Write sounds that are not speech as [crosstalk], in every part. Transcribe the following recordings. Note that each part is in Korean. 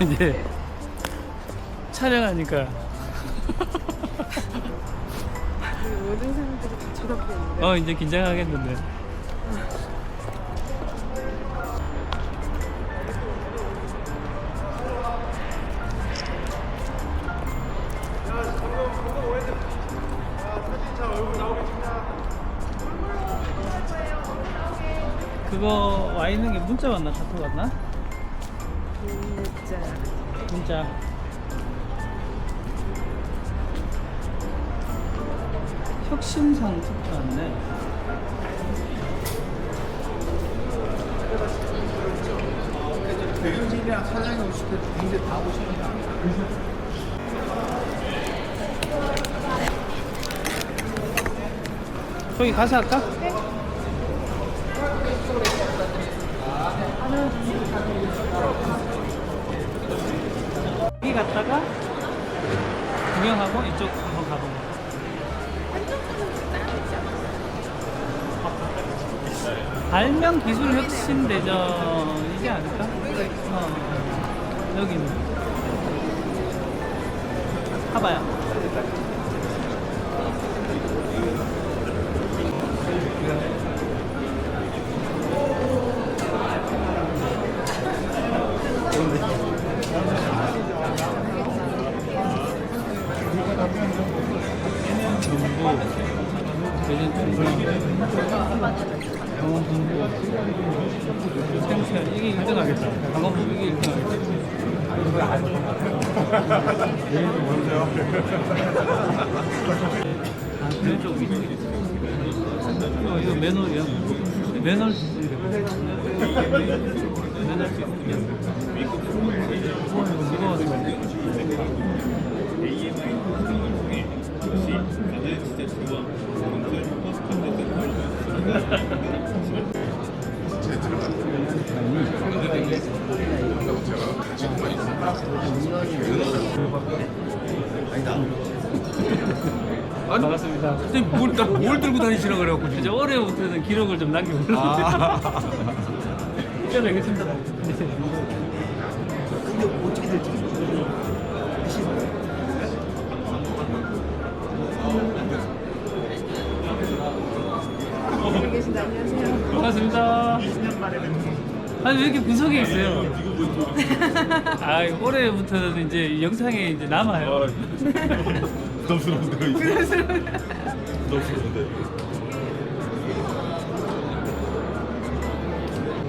이제 [laughs] 촬영하니까 모든 사람들이 다 쳐다보고. 어 이제 긴장하겠는데. 그거 와 있는 게 문자 왔나 카톡 왔나? 진짜. 문자. 혁신상 투표 왔네. 대표님이랑 사장님 오실 때 굉장히 다 오시니까 저기 가서 할까? 여기 갔다가 구경하고 이쪽 한번 가보고 발명 기술 혁신 대전이지 않을까? 어, 여기는 가봐요. 맨홀이야. 맨홀 맨홀 우 무거워. 반갑습니다. 근데 뭘, 나 뭘 들고 다니시라 그래갖고 이제 올해부터는 기록을 좀 남겨보려고. 아. 껴내겠습니다. 여기 계신다. 안녕하세요. 반갑습니다. 아니 왜 이렇게 구석에 있어요? [laughs] 아 올해부터는 이제 영상에 이제 남아요. [laughs] 부담스러운데요 이게 부담스러운데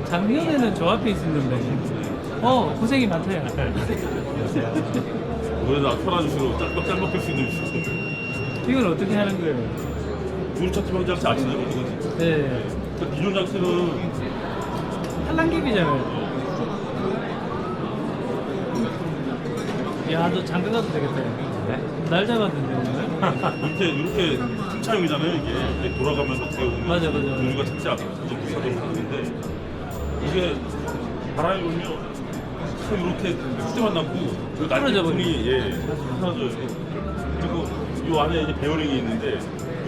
작년에는 저 앞에 있었는데. 어 고생이 많다야. [laughs] 노래도 안 털어주시고 짤막 짤막 할수 있는 시스템 이걸 어떻게 하는 거예요? 우르차트 방장치 아시나요? 이거지? 네. 그 기존 장치는 한란깁이잖아요. 야, 너 장가 가도 되겠다. 날 잡았는데. 이렇게 이렇게 승차용이잖아요 이게 이렇게 돌아가면서 어떻게 보면 맞아, 맞아. 조류가 착지 않고 좀 부사도록 하는데 이게 바람이 불면 참 이렇게 숫대만 남고 그 풀어져 날개뿐이 예 사라져요 그리고 이 안에 이제 베어링이 있는데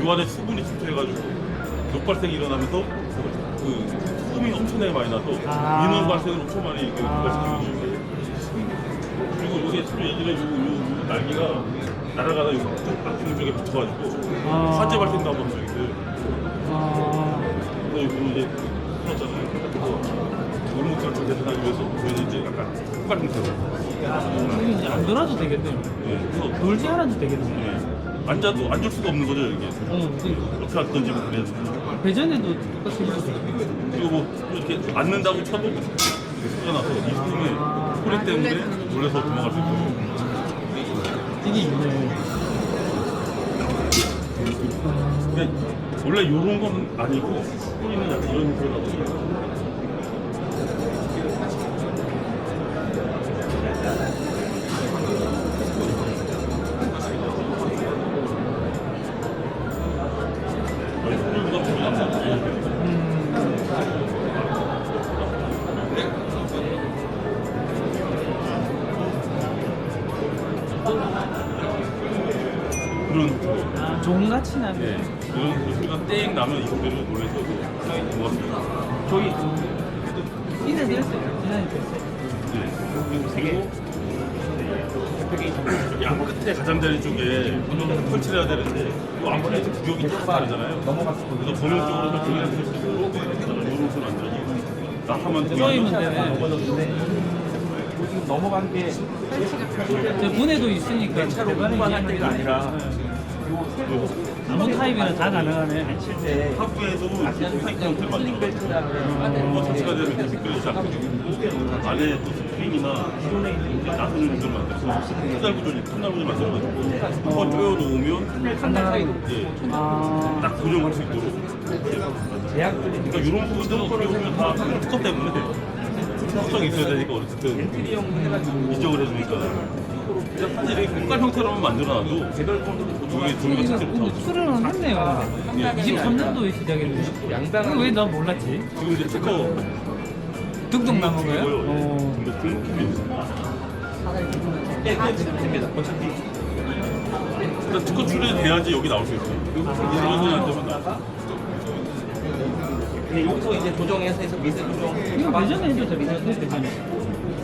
이 안에 수분이 침투해가지고 녹발생이 일어나면서 그 솜이 엄청나게 많이 나서 아. 인원 발생을 엄청 많이 이렇게 아. 발생시키는 거예요 그리고 이게 참 예전에 요, 요, 요 날개가 날아가다 요 앞쪽 쪽에 붙어가지고 아. 화재 발생도 한번 있어요. 아, 그래서 이거 이제 풀었잖아요. 그래서 것들을 좀 대처하기 위해서 저희는 이제 약간 흑발 형태로. 이제 안 돌아도 되겠네요. 예, 그래서 돌지 않아도 되겠네요. 예, 앉아도 앉을 수가 없는 거죠 이게. 어, 그 이렇게 앉던지면 그래야 돼. 배전에도 똑같이. 그리고 뭐 이렇게 앉는다고 쳐도 소리가 나서 이 스팅의 소리 때문에 놀래서 도망갈 수 있고. 이게 있네. 그러니까 원래 이런 건 아니고 소리는 약간 이런 소리라고. 같이 나네. 예, 이런 소리가 땡 나면 이 소리를 놀래서 상당히 고맙습니다. 저기, 이래 됐어요. 디자인 됐어요. 예. 그리고 여기 양 끝에 가장자리 쪽에 설치를 해야 되는데 또 아무래도 구역이 다 다르잖아요. 그래서 전용적으로 좀 조리를 할수 있고 이런 건 완전히 나타만 데는 지금 넘어간 게저 분해도 있으니까 차로 운반할 때가 아니라 아무 타입이나 다 가능하네. 실제 형태를 만들어 벨트라는 뭐 자체가 이렇게 미끄러지지 않고 안에 또 스프링이나 나선을 구조를 만들어서 페달 구조를 터널 구조를 만들어가지고 한번 조여 놓으면 간단하게. 예, 아, 딱 고정할 수 있도록 제약들이 그러니까 이런 부분들은 어떻게 보면 다 특허 때문에 특성이 있어야 되니까 어쨌든 이적을 해주니까 사실 이렇게 공간 형태로만 만들어놔도 저게 종류가 찾지 근데 못하고 출연은 했네요. 23년도에 시작했는데. 양당 왜난 몰랐지? 지금 이제 특허 둥둥 남은 거예요? 어. 등록 등록금이 있어요. 예, 예, 됩니다. 어차피 일단 특허 출연이 돼야지 여기 나올 수 있어요. 출연이 안 되면 나. 예, 여기서 이제 조정해서 해서 미세 조정 이거 대전에 해도 됩니다. 대전에.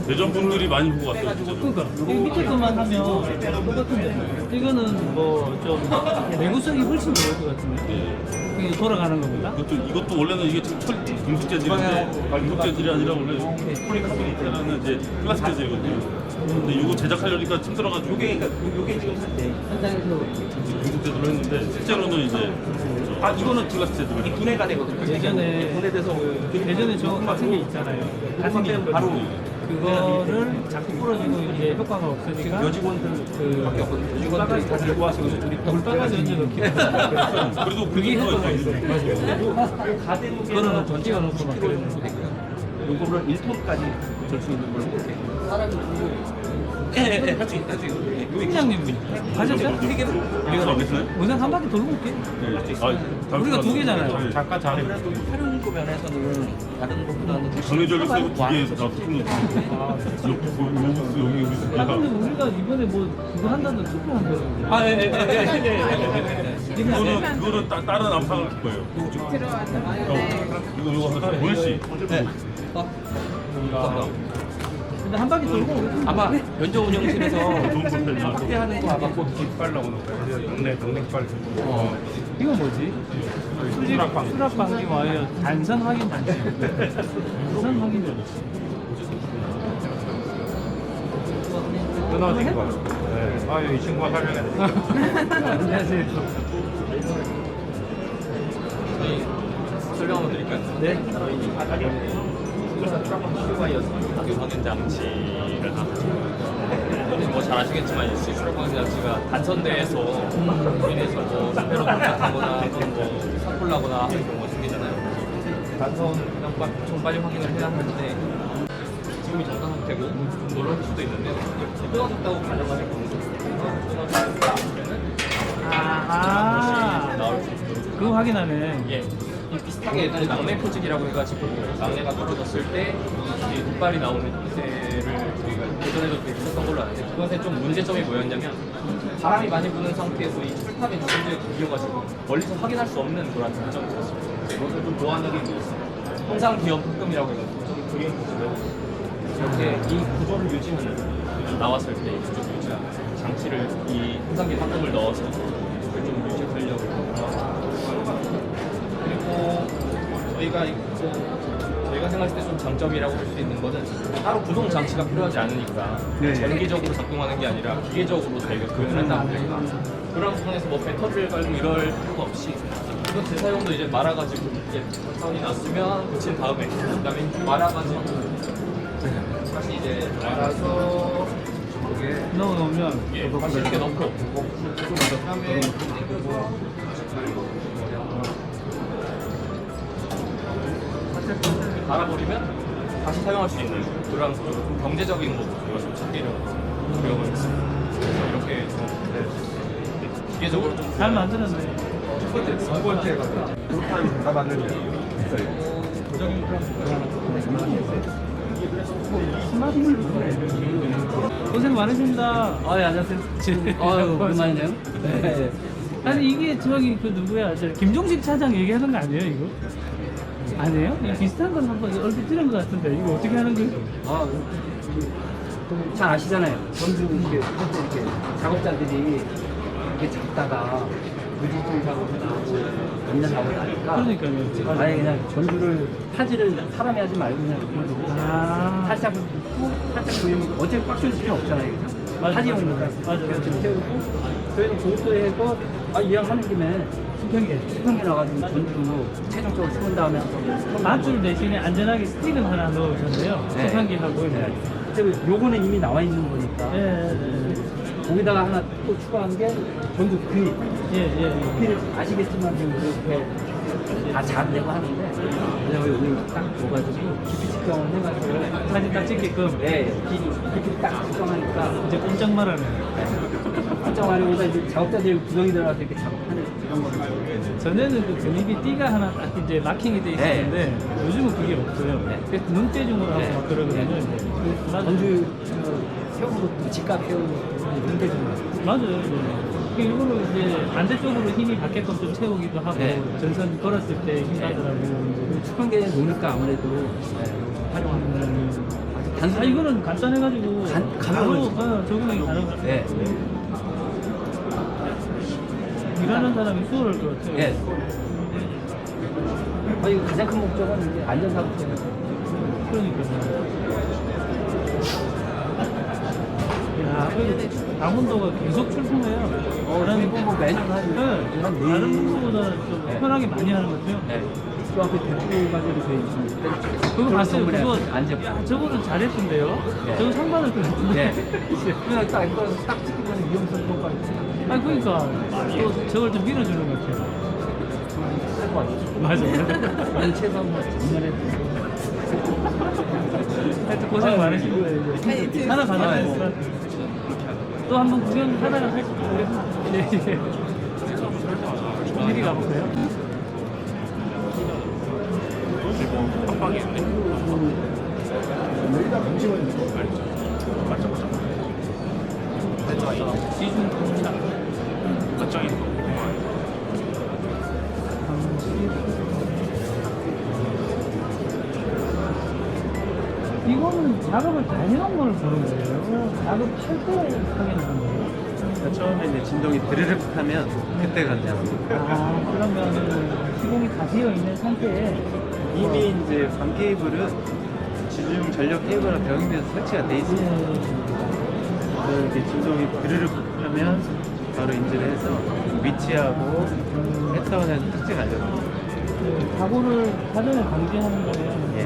대전 분들이 많이 보고 갔어요. 진짜. 그러니까 이 밑에 것만 하면 똑같은데 이거는 뭐 좀 내구성이 훨씬 좋을 것 같은데 예. 이게 돌아가는 것보다 이것도 이것도 원래는 이게 지금 철 금속 재질인데 아, 금속 재질이 아니라 원래 폴리카보네이트라는 이제 플라스틱 재질이거든요. 근데 이거 제작하려니까 힘들어가지고 요게 그러니까 요게 지금 네, 현장에서 금속 재질로 했는데 실제로는 이제 아 이거는 플라스틱 이 재질이에요. 분해가 되거든요. 예전에 분해돼서 예전에 저거 같은 게 있잖아요. 같은 게 바로 그거를 자꾸 부러지고 이제 효과가 없으니까 여직원들 그 밖에 없거든요. 여직원들이 다 들고 와서 여기서 둘이 물 빠가지 얹어 넣기 그래도 그게 효과가 있어요. 가대무게는 그거는 전 찍어놓고 막 10kg 그랬는데. 정도 되고요. 요거를 1톤까지 절 수 있는 걸로 이렇게 사람이 예예예 할수 있 할수. 예, 요게 팀장님 가셨어요? 세 개는 안 됐어요? 문상 한 바퀴 돌고 올게. 아, 우리가 두 개잖아요. 잠깐 잘해. 그래도 활용도 면에서는 다른 것보다는 좀 정해져 있어요. 두 개에서 다 거. 여기 여기 여기 아 근데. 우리가 이번에 뭐 그거 한다는 투표한다고. 아 예 예예예예 그거는 그거는 따, 다른 암상을 할 거예요. 들어왔는데 이거 이거 하나 보일 씨. 네. 근데 한 바퀴 돌고. 아마 면접 운영실에서 [laughs] 좋은 볼펜이죠. 확대하는 거 아마 곧빨 나오는 거예요. 동네 동네 빨. 어. 이건 뭐지? 수락 방지. 수락 방지 와이어 단선 확인 단지. 단선 확인 단지. 끊어진 거. 네. 아, 이 친구가 설명했네. [laughs] 안녕하세요. 설명 한번 드릴까요? 네. 학교 확인 장치를 하고 뭐잘 아시겠지만 이 수력 확인 장치가 단선대에서 인해서 뭐 스페로 돌락하거나 또는 뭐 사콜나거나 하는 경우가 생기잖아요. 단선 그냥 빠- 좀 빨리 확인을 해야 하는데 지금이 정상 상태고 좀 놀랄 수도 있는데 끊어졌다고 가정하실 경우도 끊어졌다면 아하. 나올 수 있도록 그거 확인하네. 예. 이 비슷하게 예전에 낙내 표직이라고 해가지고 낙내가 떨어졌을 때이 눈발이 나오는 형태를 저희가 예전에도 되게 썼던 걸로 아는데 그것에 좀 문제점이 뭐였냐면 바람이 많이 부는 상태에서 이 철탑이 누군지에 비어가지고 멀리서 확인할 수 없는 그런 단점이 있었습니다. 이것을 좀 보완하기 위해서 현상 기업 특금이라고 해가지고 좀 그림 보시면 이렇게 이 구조를 유지하는 나왔을 때 이 구조 유지하는 장치를 이 현상 기업 특금을 넣어서 그걸 좀 유지하려고 그리고 저희가 있고 저희가 생각했을 때 좀 장점이라고 할수 있는 거는 따로 구동 장치가 필요하지 않으니까 전기적으로 작동하는 게 아니라 기계적으로 저희가 구현을 한다고 하니까 그런 부분에서 뭐 배터리를 깔고 이럴 필요가 없이 이거 재사용도 이제 말아가지고 이제 사운이 났으면 붙인 다음에 그다음에 말아가지고 다시 이제 말아서 넣어놓으면 예, 다시 이렇게 넣고 그다음에 갈아버리면 다시 사용할 수 있는 그런 좀 경제적인 것도 저희가 좀 찾기려고 노력을 했습니다. 그래서 이렇게 좀 네, 기계적으로 좀 잘 만들었네. 첫 번째, 두 번째 그렇다면 다 맞는 게 있어요. 고생 많으십니다. 아, 예, 안녕하세요. [laughs] 아유, 오랜만이네요. 네. 아니, 이게 저기 그 누구야? 저 김종식 차장 얘기하는 거 아니에요, 이거? 아니에요? 이 비슷한 건 한번 얼핏 들은 것 같은데, 이거 어떻게 하는 거예요? 아, 그잘 아시잖아요. 전주 이렇게 이렇게 작업자들이 이렇게 잡다가 무지성 작업을 하고 연장 작업을 하니까 그러니까요. 아예 그냥 전주를 타지를 사람이 하지 말고 그냥 이걸로 아. 살짝 붓고 살짝 돌리면 어차피 꽉줄 필요 없잖아요. 그죠? 맞아. 타지용이니까 맞아. 그래서 좀 태우고 저희는 그것도 해서 아 이왕 하는 김에 수평계 수평계 나가지고 전주 최종적으로 심은 다음에 맞줄 대신에 안전하게 스틱은 하나 넣으셨네요. 네. 초판기하고. 네. 근데 요거는 이미 나와 있는 거니까 예, 예, 거기다가 하나 또 추가한 게 전주 그 예, 예, 예. 필을 아시겠지만 지금 그렇게 다 잘되고 하는데 그래서 여기 딱 줘가지고 깊이 측정을 해가지고 사진 딱 찍게끔. 네 깊이 딱 측정하니까 이제 꼼짝 말하네. 측정하려고 이제 작업자들이 구성이 들어가서 이렇게 거를 전에는 그 금입이 띠가 하나 딱 이제 마킹이 돼 있었는데 요즘은 그게 없어요. 네. 그래서 눈대중으로 하고 네. 막 그러거든요. 이제. 맞아요. 전주 그 세우는 것도 집값 세우는 것도 눈대 좀 맞아요. 네. 일부러 이제 반대쪽으로 힘이 받게끔 좀 채우기도 하고 네. 전선 걸었을 때힘 가더라고. 수평계에 놓으니까 아무래도 네, 활용하는 아주 아 이거는 간단해가지고 간- 바로. 어, 적용이 가능. 네. 일하는 사람이 수월할 것 같아요. 예. 아, 이거 가장 큰 목적은 이제 안전사고 때문에. 그러니까요. 야, 강원도가 계속 출품해요. 어, 그리고 뭐 매년 한- 네, 한 네- 다른 분들보다 좀 네. 편하게 많이 하는 것 같아요. 네. 그 앞에 대표 가지고 저희 지금 때렸죠. 그거 봤어요. 그거. 야, 저거는 잘했던데요. 네. 저거 상 받을 것 같은데. 네. 그냥 딱 이거 딱 찍으면 위험성 평가 아 그러니까 또 저걸 좀 밀어주는 것 같아요. 맞아요. 아니 최소한 뭐 작년에 하여튼 고생. 이제. 하나 받아냈어. 또한번 구경하다가 할수 있어요. 예, 예. 미리 가볼까요? 시중 공차. 이거는 작업을 다 해놓은 걸 보는 거예요. 작업할 때 확인하는 거예요. 그러니까 처음에 이제 진동이 드르륵 하면 그때 간다고. 아, 그러면 시공이 다 되어 있는 상태에 이미 이제 관 케이블은 지중 전력 케이블랑 병행돼서 설치가 돼 있어요. 이렇게 진동이 드르륵 하면 바로 인지를 해서 위치하고 패턴에서 특징 알려줘요. 그 사고를 사전에 방지하는 거예요. 예.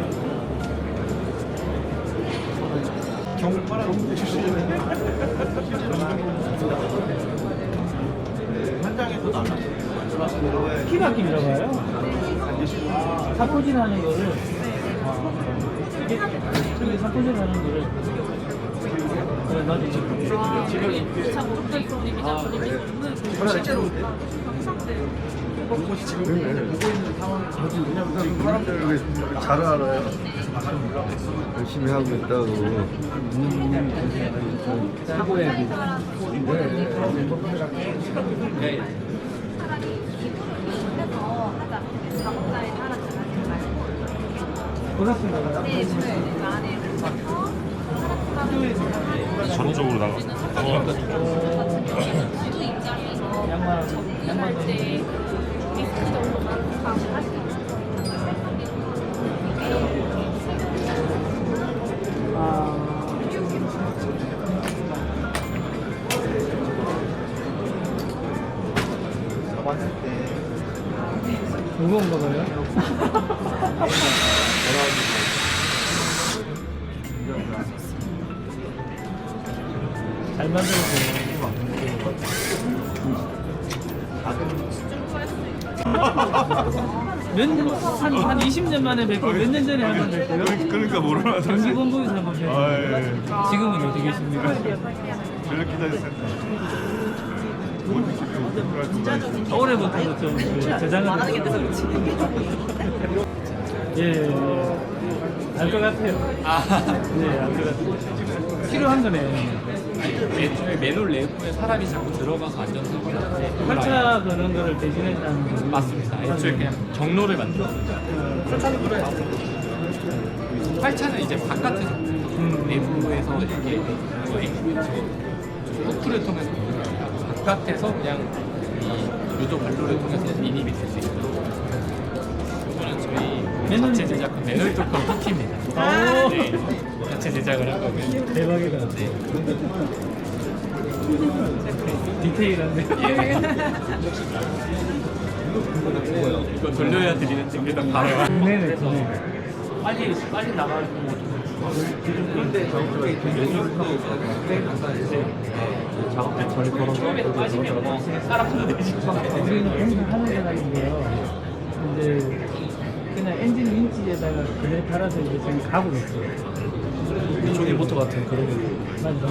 [laughs] 키 바뀜이라고 해요? 사포질 하는 거를 이게 저기 사포질 하는 거를 열심히 하고 있다고. 사고에 네. 고맙습니다. 저 쪽으로 나가. 양말 양말도 무거운가 봐요. 잘 만들었어요. 몇 년, 한, 한 20년 만에 뵙고 몇 년 전에 한번 뵙고요. 그러니까 모르나 경기 본부에서 한번 뵙고 아, 예. 지금은 어디 계십니까? 연락 기다렸어요. 올해부터 좀그 저장을 안 하게 돼서 예, 예. 알 것 같아요. 네, 알 것 같아요. 필요한 거네. 애초에 매놀 내부에 사람이 자꾸 들어가서 그걸 아예- 활차 거는 거를 대신해주는 거. 맞습니다. 애초에 그냥 경로를 만들어. 활차는 이제 바깥에서 음. 내부에서 이렇게 포트를 통해서 바깥에서 그냥 이 유도 발로를 통해서 인입이 될 수 있도록 이거는 저희 자체 제작한 매널 조건 쿠키입니다. 오. 네, 자체 제작을 한 거고요. 대박이다. 디테일한데. 이거 돌려야 드리는 증거다 바로. 네네, 네. 빨리, 빨리 나가고. 작업할 전에 걸어 처음에도 빠지면 뭐 사람도 되지. 우리는 공사하는 사람인데요. 이제 그냥 엔진 윈치에다가 그래 달아서 이제 지금 가고 있어요. 이쪽에 모터 같은 그런 거. 맞아.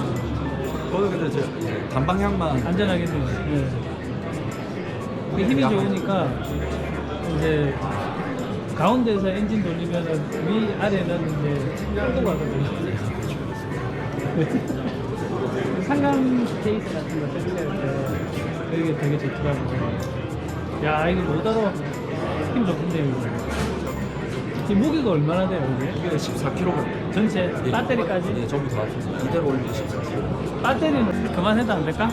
거기 근데 저 단방향만 안전하겠네요. 네. 그 힘이 좋으니까 이제 가운데서 엔진 돌리면 위 아래는 이제 끌고 가거든요. [laughs] 상강 케이스 같은 거 설치할 때 이게 되게 좋더라고요. 야 이거 못 알아. 힘 좋은데 이거. 지금 무게가 얼마나 돼요 이게? 이게 14kg. 전체 배터리까지? 네, 전부 다 이대로 올리면 14kg. 배터리는 그만해도 안 될까?